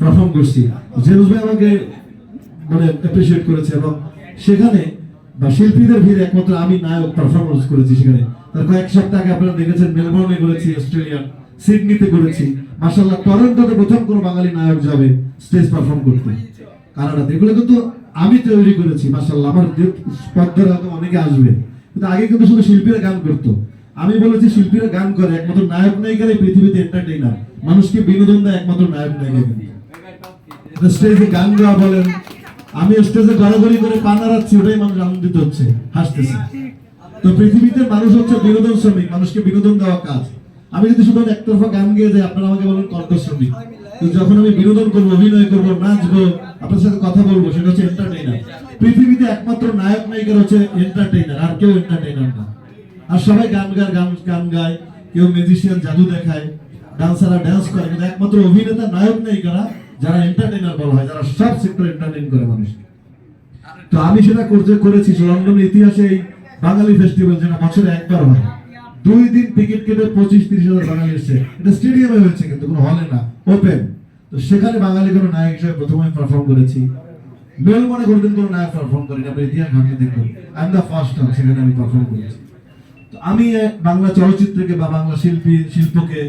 Perform করছি James ভাই আমাকে মানে অ্যাপ্রিসিয়েট করেছে এবং সেখানে বা শিল্পীদের ভিড়ে একমাত্র আমি নায়ক পারফরমেন্স করেছি সেখানে। তার কয়েক সপ্তাহ আগে আপনারা দেখেছেন, মেলবোর্নে করেছি অস্ট্রেলিয়া সিডনিতে করেছি। মাসাল্লাহ টরন্টোতে প্রথম কোনো বাঙালি নায়ক যাবে স্টেজ পারফর্ম করতে। কানাডাতে। এগুলো কিন্তু আমি তৈরি করেছি মাসাল্লাহ আমার স্পর্ধারা হয়তো অনেকে আসবে। কিন্তু আগে কিন্তু শুধু শিল্পীরা গান করতো। আমি বলেছি, শিল্পীরা গান করে। একমাত্র নায়ক নায়িকারাই পৃথিবীতে এন্টারটেইনার মানুষকে বিনোদন দেয়, একমাত্র নায়ক নায়িকা কিন্তু স্টেজে গান গাওয়া বলেন, আমি স্টেজে গড়াগড়ি করে পা নাড়াচ্ছি, ওটাই মানুষ আনন্দিত হচ্ছে, হাসতেছে। তো পৃথিবীতে মানুষ হচ্ছে বিনোদন শ্রমিক, মানুষকে বিনোদন দেওয়া কাজ। আমি যদি শুধু একতরফা গান গেয়ে যাই, আপনারা আমাকে বলেন কণ্ঠ শ্রমিক। যখন আমি বিনোদন করব, অভিনয় করব, নাচবো আপনার সাথে কথা বলব, সেটা হচ্ছে এন্টারটেইনার পৃথিবীতে একমাত্র নায়ক নায়িকার হচ্ছে এন্টারটেইনার আর কেউ এন্টারটেইনার না। আর সবাই গান গায়, গান গান গায়, কেউ মিউজিশিয়ান জাদু দেখায় ডান্সাররা ডান্স করে, কিন্তু একমাত্র অভিনেতা, নায়ক, নায়িকারা যারা এন্টারটেইনার বলা হয় যারা সব সেক্টর এন্টারটেইন করে মানুষকে। তো আমি সেটা করতে করেছি লন্ডনের ইতিহাসে এই বাঙালি ফেস্টিভ্যাল যেটা বছরে একবার হয়। দুই দিন টিকিট কেটে পঁচিশ তিরিশ হাজার বাঙালি এসছে। এটা স্টেডিয়ামে হয়েছে কিন্তু কোনো হলে না ওপেন তো সেখানে বাঙালি কোনো নায়ক হিসেবে প্রথমে পারফর্ম করেছি। মেল মনে কোনোদিন কোনো নায়ক পারফর্ম করিনি আপনি ইতিহাস ঘাটলে দেখুন। I am the first time সেখানে আমি পারফর্ম করেছি। তো আমি বাংলা চলচ্চিত্রকে বা বাংলা শিল্পী শিল্পকে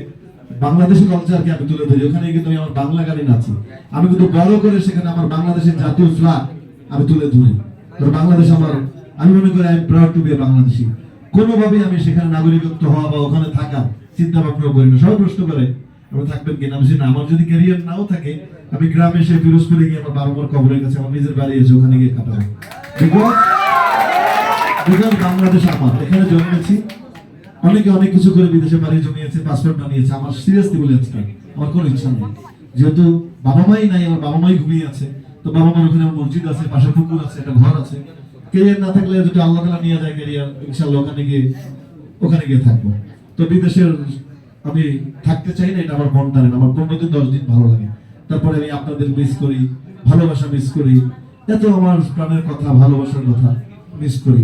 বাংলাদেশের কালচারকে আমি তুলে ধরি ওখানে কিন্তু আমি আমার বাংলা গানে নাচি আমি কিন্তু বড় করে সেখানে আমার বাংলাদেশের জাতীয় ফ্ল্যাগ আমি তুলে ধরি। বাংলাদেশ আমার, আমি মনে করি I am proud to be Bangladeshi. কোনোভাবেই আমি সেখানে নাগরিকত্ব হওয়া বা ওখানে থাকার চিন্তা ভাবনা করি না। সবাই প্রশ্ন করে, আপনি থাকবেন কিনা? আমি না, আমার যদি ক্যারিয়ার নাও থাকে, আমি গ্রামে এসে ফিরোজপুরে গিয়ে আমার বাবা মার কবরের কাছে আমার নিজের বাড়ি এসে ওখানে গিয়ে কাটাবো। বাংলাদেশ আমার। এখানে জন্মেছি অনেকে অনেক কিছু করে বিদেশে বাড়ি জমিয়েছে পাসপোর্ট বানিয়েছে। আমার সিরিয়াসলি বলে আজকে, আমার কোনো ইচ্ছা নেই। যেহেতু বাবা মাই নাই, আমার বাবা মাই ঘুমিয়ে আছে, তো বাবা মার ওখানে মসজিদ আছে, পাশে পুকুর আছে, একটা ঘর আছে। কেরিয়ার না থাকলে যদি আল্লাহ তালা নিয়ে যায় কেরিয়ার ইনশাল্লাহ ওখানে গিয়ে ওখানে গিয়ে থাকব। তো বিদেশের আমি থাকতে চাই না, এটা আমার মন টানে আমার পনেরো দিন দশ দিন ভালো লাগে। তারপরে আমি আপনাদের মিস করি, ভালোবাসা মিস করি। এত আমার প্রাণের কথা, ভালোবাসার কথা। মিস করি।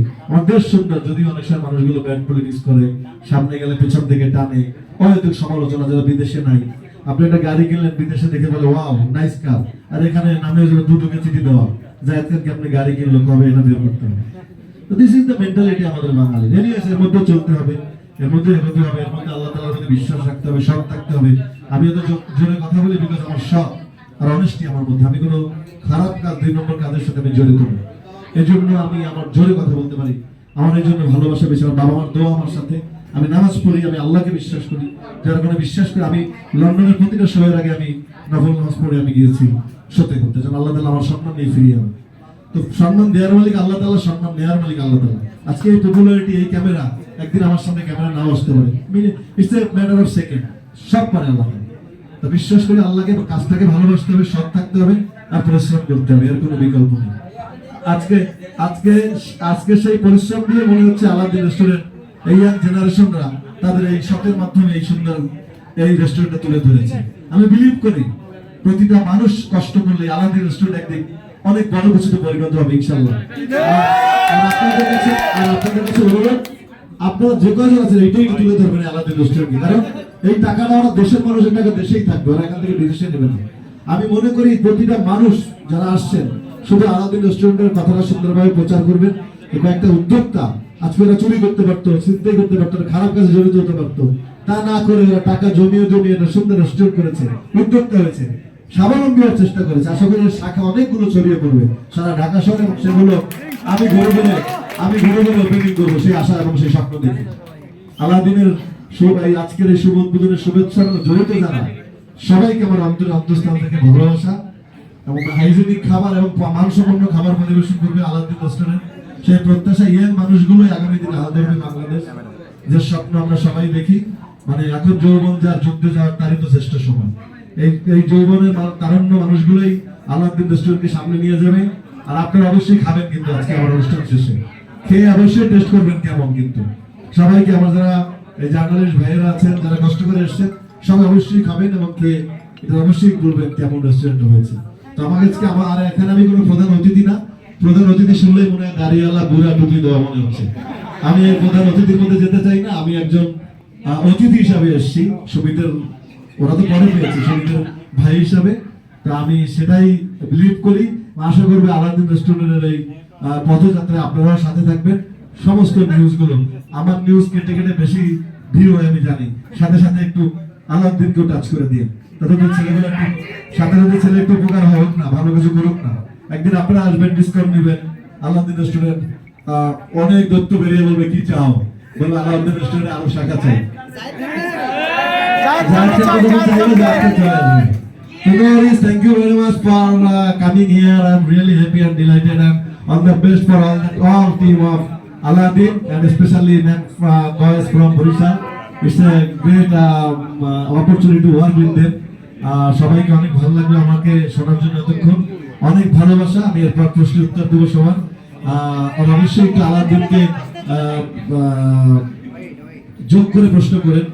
সুন্দর যদি অনেক সময় মানুষগুলো ব্যাট বলে মিস করে, সামনে গেলে পেছন থেকে টানে। অহেতুক সমালোচনা যারা বিদেশে নাই। আপনি একটা গাড়ি কিনলেন, বিদেশে দেখে বলে ওয়াও নাইস কার আর এখানে নামে দুটোকে চিঠি দেওয়া। আপনি গাড়ি কিনলো, কবে এটা বের করতে হবে? তো দিস ইজ দ্য মেন্টালিটি আমাদের বাঙালি এর মধ্যে চলতে হবে। এর মধ্যে এগোতে হবে, এর মধ্যে আল্লাহ প্রতি বিশ্বাস রাখতে হবে, সৎ থাকতে হবে। আমি এত জোরে কথা বলি বিকজ আমার সৎ আর অনেস্টি আমার মধ্যে। আমি কোনো খারাপ কাজ, দুই নম্বর কাজের সাথে আমি জড়িত নই এই জন্য আমি আমার জোরে কথা বলতে পারি। আমার এই জন্য ভালোবাসা বেশি আমার বাবা মার দোয়া আমার সাথে। আমি নামাজ পড়ি, আমি আল্লাহকে বিশ্বাস করি। যার কারণে বিশ্বাস করে আমি লন্ডনের প্রতিটা সময়ের আগে আমি নফল নামাজ পড়ে আমি গিয়েছি। সত্যি করতে যেন আল্লাহ তাআলা আমার সম্মান নিয়ে ফিরিয়ে আনে তো সম্মান দেওয়ার মালিক আল্লাহ তালা সম্মান নেওয়ার মালিক আল্লাহ তাআলা। আজকে এই পপুলারিটি এই ক্যামেরা একদিন আমার সামনে ক্যামেরা নাও আসতে পারে। Mini it's a matter of second সব পারে আল্লাহ তো বিশ্বাস করে আল্লাহকে, কাজটাকে ভালোবাসতে হবে, সৎ থাকতে হবে, আর পরিশ্রম করতে হবে, এর কোনো বিকল্প নেই। আজকে আজকে আজকে সেই পরিশ্রম দিয়ে মনে হচ্ছে আলাদিন রেস্টুরেন্ট এই ইয়াং জেনারেশনরা তাদের এই শখের মাধ্যমে এই সুন্দর এই রেস্টুরেন্টটা তুলে ধরেছে। আমি বিলিভ করি, প্রতিটা মানুষ কষ্ট করলে আলাদিন রেস্টুরেন্ট একদিন অনেক বড় কিছুতে পরিণত হবে ইনশাল্লাহ আপনাদের কাছে অনুরোধ, আপনারা যে কজন আছেন, এইটাই তুলে ধরবেন আলাদিন রেস্টুরেন্টকে কারণ এই টাকাটা ওরা দেশের মানুষের টাকা দেশেই থাকবে, ওরা এখান থেকে বিদেশে নেবে না। আমি মনে করি প্রতিটা মানুষ যারা আসছেন শুধু আলাদিন রেস্টুরেন্টের কথাটা সুন্দরভাবে প্রচার করবেন। এবং একটা উদ্যোক্তা আজকে ওরা চুরি করতে পারতো চিন্তাই করতে পারতো খারাপ কাজে জড়িত হতে পারতো। তা না করে ওরা টাকা জমিয়ে জমিয়ে একটা সুন্দর রেস্টুরেন্ট করেছে, উদ্যোক্তা হয়েছে। স্বাবলম্বী হওয়ার চেষ্টা করেছে। আশা করি শাখা অনেকগুলো ছড়িয়ে পড়বে। সারা ঢাকা শহরে সেগুলো আমি ঘুরে ঘুরে, আমি ঘুরে ঘুরে ওপেনিং করব সেই আশা এবং সেই স্বপ্ন দেখে। আলাদিনের এই আজকের এই শুভ উদ্বোধনের শুভেচ্ছা জড়িত যারা সবাইকে আমার অন্তর অন্তঃস্থল থেকে ভালোবাসা। এবং হাইজেনিক খাবার এবং মানসম্পন্ন খাবার পরিবেশন করবে আলাদিন রেস্টুরেন্ট সেই প্রত্যাশা ইয়াং মানুষগুলোই আগামী দিনে আলাদা হবে বাংলাদেশ। যে স্বপ্ন আমরা সবাই দেখি। মানে এখন যৌবন যার, যুদ্ধে যাওয়ার, তারই তো শ্রেষ্ঠ সময়। এই এই যৌবনের তারুণ্য মানুষগুলোই আলাদিন রেস্টুরেন্টকে সামনে নিয়ে যাবে। আর আপনারা অবশ্যই খাবেন কিন্তু আজকে আমার অনুষ্ঠান শেষে। খেয়ে অবশ্যই টেস্ট করবেন কেমন কিন্তু। সবাইকে আমার যারা এই জার্নালিস্ট ভাইয়েরা আছেন, যারা কষ্ট করে এসেছেন, সবাই অবশ্যই খাবেন এবং খেয়ে এটা অবশ্যই বলবেন কেমন রেস্টুরেন্ট হয়েছে। তো আমার আর এখানে আমি কোনো প্রধান অতিথি না? প্রধান অতিথি শুনলেই মনে হয় দাঁড়িয়ালা বুড়া টুপি দেওয়া মনে হচ্ছে। আমি প্রধান অতিথির মধ্যে যেতে চাই না, আমি একজন অতিথি হিসাবে এসেছি। সুবিধের ওরা তো পরে পেয়েছে সুবিধের ভাই হিসাবে। তো আমি সেটাই বিলিভ করি। আশা করবে আলাদিন রেস্টুরেন্টের এই পথযাত্রায় আপনারাও সাথে থাকবেন। সমস্ত নিউজগুলো আমার নিউজ কেটে কেটে বেশি ভিউ হয় আমি জানি। সাথে সাথে একটু আলাদিনকেও টাচ করে দিয়ে তাতে তো ছেলেগুলো একটু সাথে সাথে ছেলে একটু উপকার হোক না ভালো কিছু করুক না একদিন আপনারা আসবেন ডিসকাউন্ট নেবেন আলাদিন রেস্টুরেন্ট অনেক দত্ত বেরিয়ে বলবে কি চাও বলবে আলাদিন রেস্টুরেন্টে আরও শাখা চাই No worries, thank you very much for uh, coming here. I'm really happy and delighted and all the best for all the all team of Aladdin and especially next uh, boys from Burisa. It's a great um, uh, opportunity to work with them. সবাইকে অনেক ভালো লাগল আমাকে শোনার জন্য এতক্ষণ। অনেক ভালোবাসা, আমি এরপর প্রশ্নের উত্তর দেবো সবার। আর অবশ্যই একটু আলাদিনকে যোগ করে প্রশ্ন করেন।